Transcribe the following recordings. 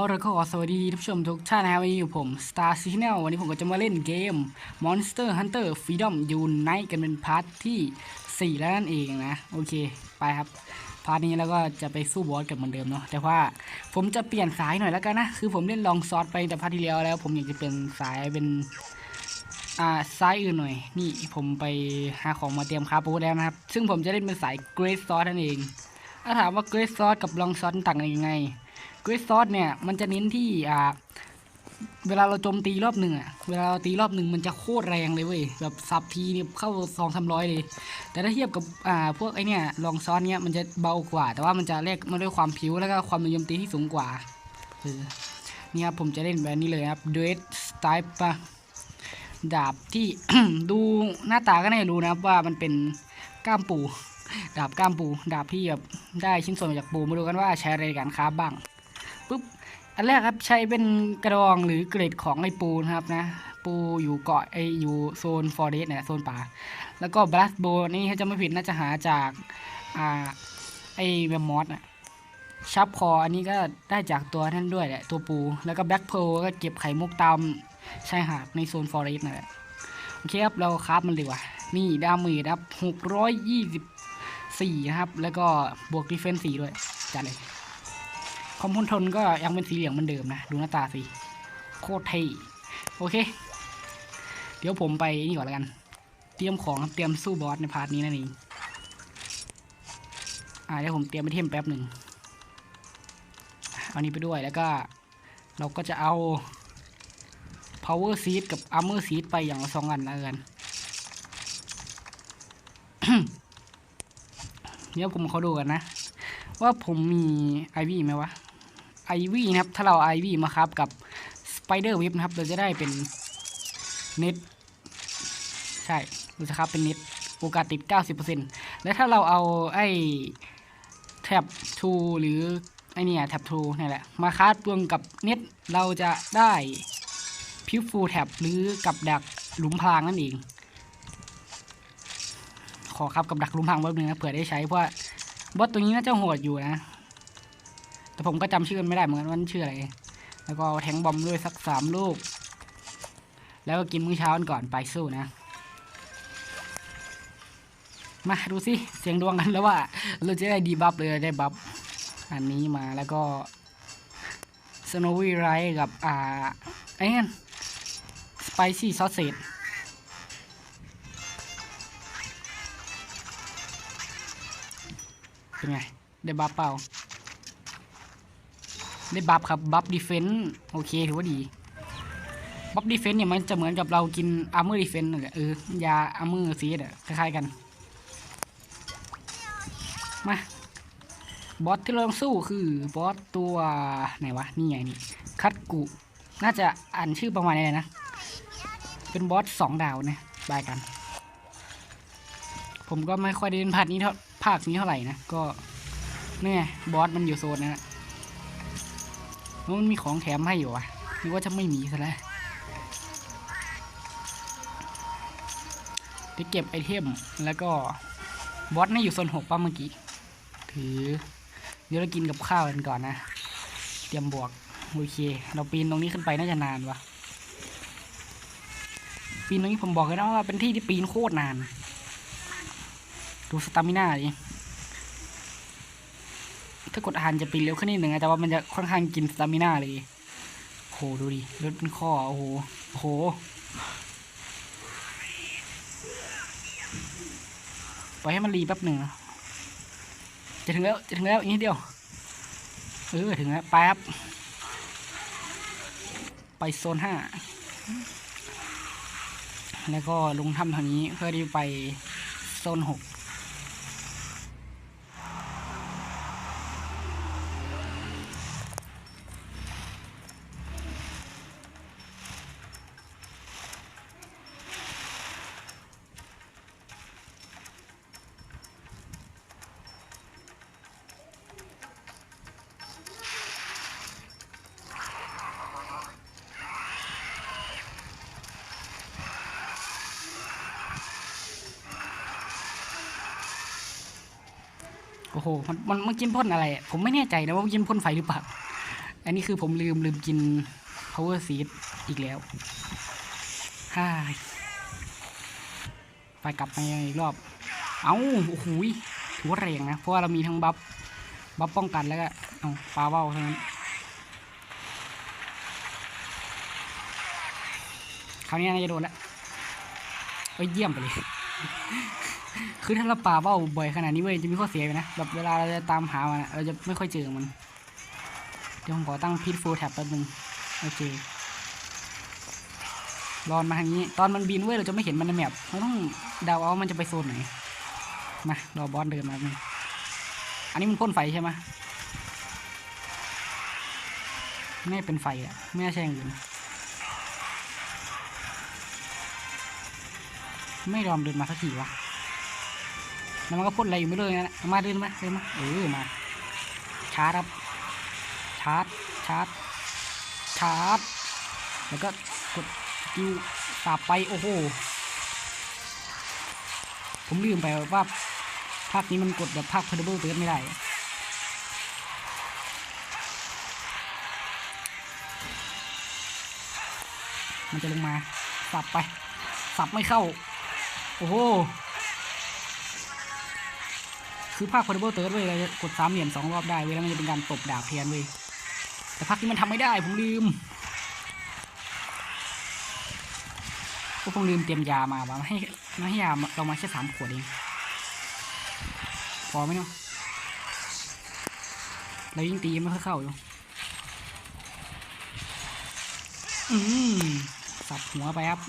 เอาแล้วก็ขอสวัสดีท่านผู้ชมทุกท่านนะครับวันนี้อยู่ผม Star Signal วันนี้ผมก็จะมาเล่นเกม Monster Hunter Freedom Unite กันเป็นพาร์ทที่ 4 แล้วนั่นเองนะ โอเค ไปครับ พาร์ทนี้แล้วก็จะไปสู้บอสกันเหมือนเดิมเนาะแต่ว่าผมจะเปลี่ยนสายหน่อยแล้วกันนะ คือผมเล่นลองซอสไปแต่พาร์ทที่แล้วแล้ว ผมอยากจะเป็นสายเป็นอ่าซ้ายอื่นหน่อย นี่ผมไปหาของมาเตรียมคาฟอาวุธแล้วนะครับ ซึ่งผมจะเล่นเป็นสาย Great Sword นั่นเองถ้าถามว่า Great Sword กับ Long Sword ต่างกันยังไง รสซอสเนี่ยมันจะเน้นที่อ่าเวลาเราโจมตีรอบหนึ่งอะเวลาเราตีรอบหนึ่งมันจะโคตรแรงเลยเว้ยแบบสับทีเนี่ยเข้าสองสามร้อยเลย แต่ถ้าเทียบกับอ่าพวกไอเนี่ยลองซอสเนี่ยมันจะเบากว่า แต่ว่ามันจะแลกมาด้วยความผิวแล้วก็ความโจมตีที่สูงกว่าเออนี่ครับผมจะเล่นแบบนี้เลยครับเดสสไตป์ปะดาบที่ดูหน้าตาก็น่าจะรู้นะครับว่ามันเป็นก้ามปู ดาบก้ามปู ดาบที่แบบได้ชิ้นส่วนมาจากปูมาดูกันว่าใช้อะไรในการค้าบ้าง ปุ๊บอันแรกครับใช้เป็นกระดองหรือเกรดของไอปูนะครับนะ ปูอยู่เกาะไออยู่โซนฟอร์เรสเนี่ยโซนป่า แล้วก็บลัสโบนี่ถ้าจะไม่ผิดน่าจะหาจากอ่าไอแมมมอสนะชับคออันนี้ก็ได้จากตัวนั่นด้วยแหละตัวปู แล้วก็แบ็คเพลก็เก็บไข่มุกตามชายหาดในโซนฟอร์เรสนั่นแหละโอเคครับเราคราฟมันดีกว่า นี่ดาเมจครับหกร้อยยี่สิบสี่นะครับ แล้วก็บวกดีเฟนส์สี่ด้วยจัดเลย คอมพลทนก็ยังเป็นสีเหลืองเหมือนเดิมนะ ดูหน้าตาสิโคตรเท่โอเค เดี๋ยวผมไปนี่ก่อนแล้วกัน เตรียมของเตรียมสู้บอสในพาร์ทนี้นั่นเองอ่าเดี๋ยวผมเตรียมไปเทมแป๊บหนึ่งเอานี้ไปด้วยแล้วก็ เราก็จะเอา power seed กับ armor seed ไปอย่างละสองอันล้วกันเดี๋ยวผมขอดูกันนะ ว่าผมมีไอวี่ไหมวะ ไอวี่นะครับ ถ้าเราไอวี่มาครับกับสไปเดอร์ว็บนะครับ เราจะได้เป็นเน็ตใช่เราจะครับเป็นเน็ตโอกาสติด 90%และถ้าเราเอาไอแท็บทูหรือไอเนี่ยแท็บทูนี่แหละ มาคัดรวมกับเน็ตเราจะได้พิวฟูแท็บหรือกับดักหลุมพรางนั่นเอง ขอครับกับดักหลุมพรางแป๊บนึงนะเผื่อได้ใช้เพราะบอสตัวนี้น่าจะโหดอยู่นะ แต่ผมก็จำชื่อมันไม่ได้เหมือนกันว่านชื่ออะไร แล้วก็แทงบอมด้วยสักสามลูก แล้วก็กินมื้อเช้ากันก่อนไปสู้นะ มาดูสิเสียงดวงกันแล้วว่า เราจะได้ดีบัฟเลยได้บัฟอันนี้มาแล้วก็สโนวี่ไรกับอ่าไอ้นั่นสไปซี่ซอสเซจเป็นไง ได้บัฟเปล่า ได้บัฟครับบัฟดีเฟนต์โอเคถือว่าดีบัฟดีเฟนต์เนี่ยมันจะเหมือนกับเรากินอาร์เมอร์ดีเฟนต์นั่นแหละเออยาอาร์เมอร์ซีดอะคล้ายๆกัน มาบอสที่เราต้องสู้คือบอสตัวไหนวะนี่ไงนี่คัตกุ น่าจะอ่านชื่อประมาณนี้เลยนะ เป็นบอสสองดาวนะบายกัน ผมก็ไม่ค่อยได้เล่นภาคนี้เท่าภาคนี้เท่าไหร่นะ ก็เนี่ยบอสมันอยู่โซนนั้นนะแล้ว มันมีของแถมให้อยู่วะนึกว่าจะไม่มีซะแล้วได้เก็บไอเทมแล้วก็บอสนี่อยู่โซนหกป่ะเมื่อกี้ ถือ เดี๋ยวเรากินกับข้าวกันก่อนนะ เตรียมบวก โอเค เราปีนตรงนี้ขึ้นไปน่าจะนานวะปีนตรงนี้ผมบอกเลยนะว่าเป็นที่ที่ปีนโคตรนาน ดูสตามิน่าดิ ถ้ากดอาหารจะปีนเร็วขึ้นนิดหนึ่งนะแต่ว่ามันจะค่อนข้างกินสตามิน่าเลยโหดูดิรถเป็นข้อโอ้โหโอ้โหปล่อยให้มันรีแป๊บหนึ่งจะถึงแล้วจะถึงแล้วอีกนิดเดียวเออถึงแล้วแป๊บไปโซนห้าแล้วก็ลงถ้ำทางนี้เพื่อที่ไปโซนหก อ้โหมันมันมันกินพ่นอะไร ผมไม่แน่ใจนะว่ากินพ่นไฟหรือเปล่า อันนี้คือผมลืมลืมกิน power seed อีกแล้วฮ่าไปกลับมาอีกรอบ เอาโอ้โหถือว่าแรงนะ เพราะว่าเรามีทั้งบัฟบัฟป้องกันแล้วก็เอาปลาเบ้าเท่านั้นคราวนี้น่าจะโดนแล้วเอ้ยเยี่ยมไปเลย คือถ้าเราป่าเบ้าบ่อยขนาดนี้เว้ยจะมีข้อเสียอยู่นะแบบเวลาเราจะตามหามันอะเราจะไม่ค่อยเจอมัน เดี๋ยวผมขอตั้งพิทฟูลแท็บแป๊บนึงโอเครอนมาทางนี้ ตอนมันบินเว้ยเราจะไม่เห็นมันในแมปเราต้องเดาเอามันจะไปโซนไหนมารอบอสเดินมาแป๊บนึงอันนี้มันพ่นไฟใช่ไหมไม่เป็นไฟอะไม่ใช่อย่างอื่นไม่ยอมเดินมาสักทีวะ แล้วมันก็พ่นอะไรอยู่ไม่เลยนะมาเดินมาเดินมาเออมาชาร์จครับชาร์จชาร์จชาร์จแล้วก็กดกิลสาบไปโอ้โหผมลืมไปว่าภาคนี้มันกดแบบภาค Portable เติร์ไม่ได้มันจะลงมา สับไป สับไม่เข้า โอ้โห คือภาค Portable Third เว้ยเราจะกดสามเหลี่ยมสองรอบได้เว้ยแล้วมันจะเป็นการตบดาบแทนเว้ยแต่ภาคนี้มันทำไม่ได้ผมลืมพวกผมลืมเตรียมยามาวะมาให้มาให้ยาเรามาแค่สามขวดเองพอไหมเนาะเรายิ่งตีไม่ค่อยเข้าอยู่อืมสับหัวไปครับ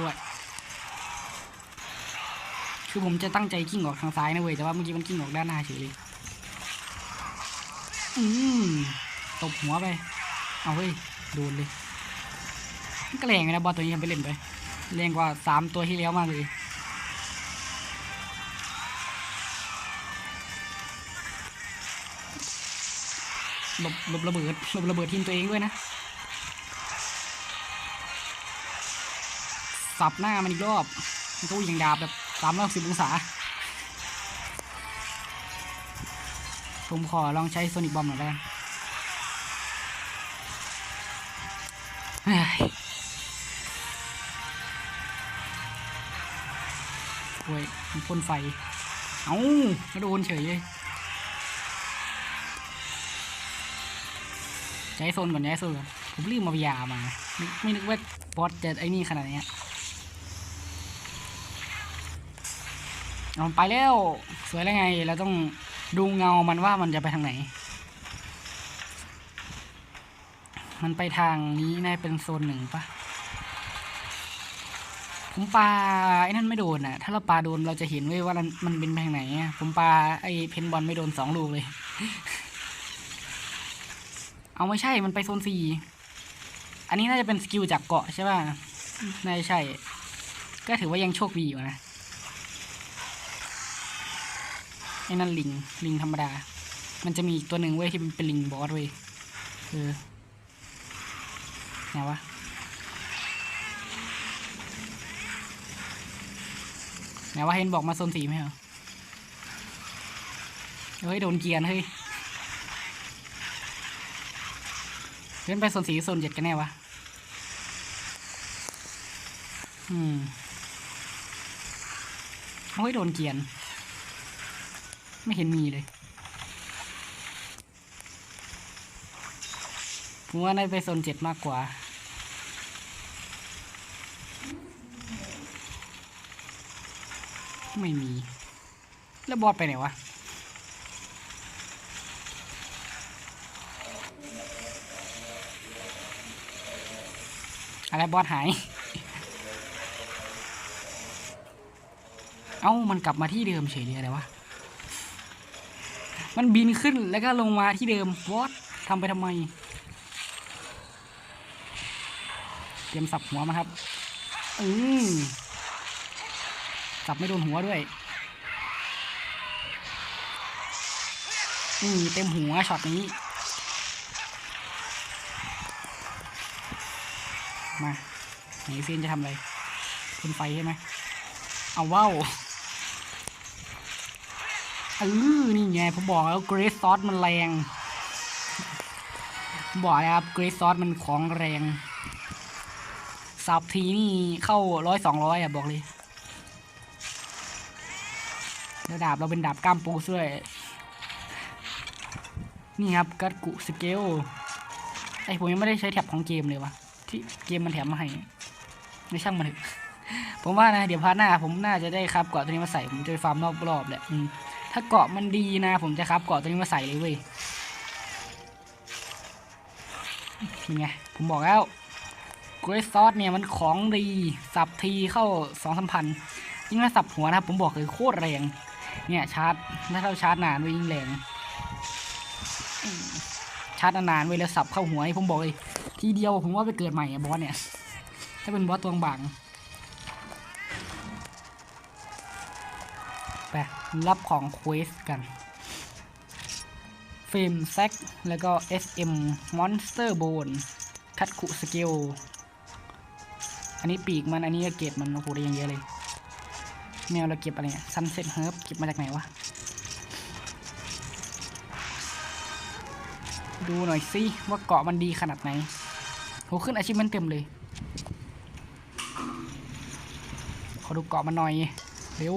ด้วย คือผมจะตั้งใจกิ้งออกทางซ้ายนะเว้ย แต่ว่าเมื่อกี้มันกิ้งออกด้านหน้าเฉยเลย อืมตบหัวไป เอาเฮ้ย โดนเลยก็แรงเลยนะบอลตัวนี้ทำไปเล่นไปแรงกว่าสามตัวที่แล้วมากเลยหลบหลบระเบิดหลบระเบิดทีมตัวเองด้วยนะ สับหน้ามันอีกรอบมันก็วิ่งดาบแบบสามร้อยสิบองศา ผมขอลองใช้โซนิกบอมหน่อยแล้วกันเฮ้ยโอ้ยมันพ่นไฟ เอ้ากระโดนเฉยเลยย้ายโซนก่อนย้ายโซนก่อนผมรีบมาพยามาไม่ไม่นึกว่าบอสจะไอ้นี่ขนาดเนี้ เอาไปแล้วสวยแล้วไง เราต้องดูเงามันว่ามันจะไปทางไหน มันไปทางนี้น่าจะเป็นโซนหนึ่งปะผมปลาไอ้นั่นไม่โดนอะ ถ้าเราปลาโดนเราจะเห็นเว้ยว่ามันมันเป็นไปทางไหนผมปลาไอ้เพนบอลไม่โดนสองลูกเลย เอาไม่ใช่มันไปโซนสี่อันนี้น่าจะเป็นสกิลจากเกาะใช่ป่ะน่าจะใช่ ก็ถือว่ายังโชคดีอยู่นะ ไอ้นั่นลิงลิงธรรมดา มันจะมีอีกตัวหนึ่งเว้ยที่มันเป็นลิงบอสเว้ยเออไงวะไงวะเห็นบอกมาโซนสีไหมเหรอเฮ้ยโดนเกียร์เฮ้ยเล่นไปโซนสีโซนเจ็ดกันแน่วะ อืมโอ้ยโดนเกียร์ ไม่เห็นมีเลยผมว่าน่าจะไปโซนเจ็ดมากกว่า ไม่มี แล้วบอสไปไหนวะอะไรบอสหาย เอ้า มันกลับมาที่เดิมเฉยเลยอะไรวะ มันบินขึ้นแล้วก็ลงมาที่เดิมวอตทำไปทำไม เตรียมสับหัวมาครับ อืมสับไม่โดนหัวด้วย อืมเต็มหัวช็อตนี้ มาไหนเซียนจะทำอะไรพ่นไฟใช่ไหม เอาว้าว เออนี่ไงผมบอกแล้วเกรซซอสมันแรงบอกแล้วครับเกรซซอสมันของแรงสับทีนี่เข้าร้อยสองร้อยอะบอกเลยแล้วดาบเราเป็นดาบกล้ามปูด้วยนี่ครับกัดกุสเกลไอผมยังไม่ได้ใช้แท็บของเกมเลยวะที่เกมมันแถมมาให้ไม่ช่างมันเถอะผมว่านะเดี๋ยวพาร์ทหน้าผมน่าจะได้ครับเกาะตัวนี้มาใส่ผมจะไปฟาร์มรอบๆแหละอืม ถ้าเกาะมันดีนะ ผมจะครับเกาะตัวนี้มาใส่เลยเว้ยเป็นไง ผมบอกแล้วเกรซซอสเนี่ยมันของดี สับทีเข้าสองสามพันยิ่งถ้าสับหัวนะครับ ผมบอกเลยโคตรแรง เนี่ยชาร์จถ้าเราชาร์จนานไว้ยิ่งแรงชาร์จนานๆไว้แล้วสับเข้าหัวให้ผมบอกเลยทีเดียวผมว่าไปเกิดใหม่อะบอสเนี่ย ถ้าเป็นบอสตัวบาง รับของเควสกันฟิล์มแซกแล้วก็ SM Monster Bone คัดคุสกิลอันนี้ปีกมัน อันนี้เกตมันโอ้โหได้ยังเยอะเลย แมวเราเก็บอะไรเนี่ย Sunset Herb เก็บมาจากไหนวะ ดูหน่อยสิว่าเกาะมันดีขนาดไหนโหขึ้นอาชีพมันเต็มเลย ขอดูเกาะมันหน่อย เร็ว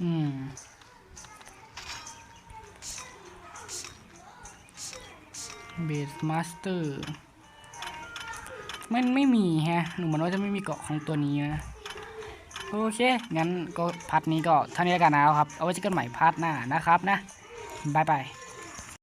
อืมเบสมาสเตอร์มันไม่มีแฮะ หนูเหมือนว่าจะไม่มีเกาะของตัวนี้นะ โอเค งั้นก็พาร์ทนี้ก็เท่านี้แล้วกันนะครับ เอาไว้เจอกันใหม่พาร์ทหน้านะครับนะ บ๊ายบาย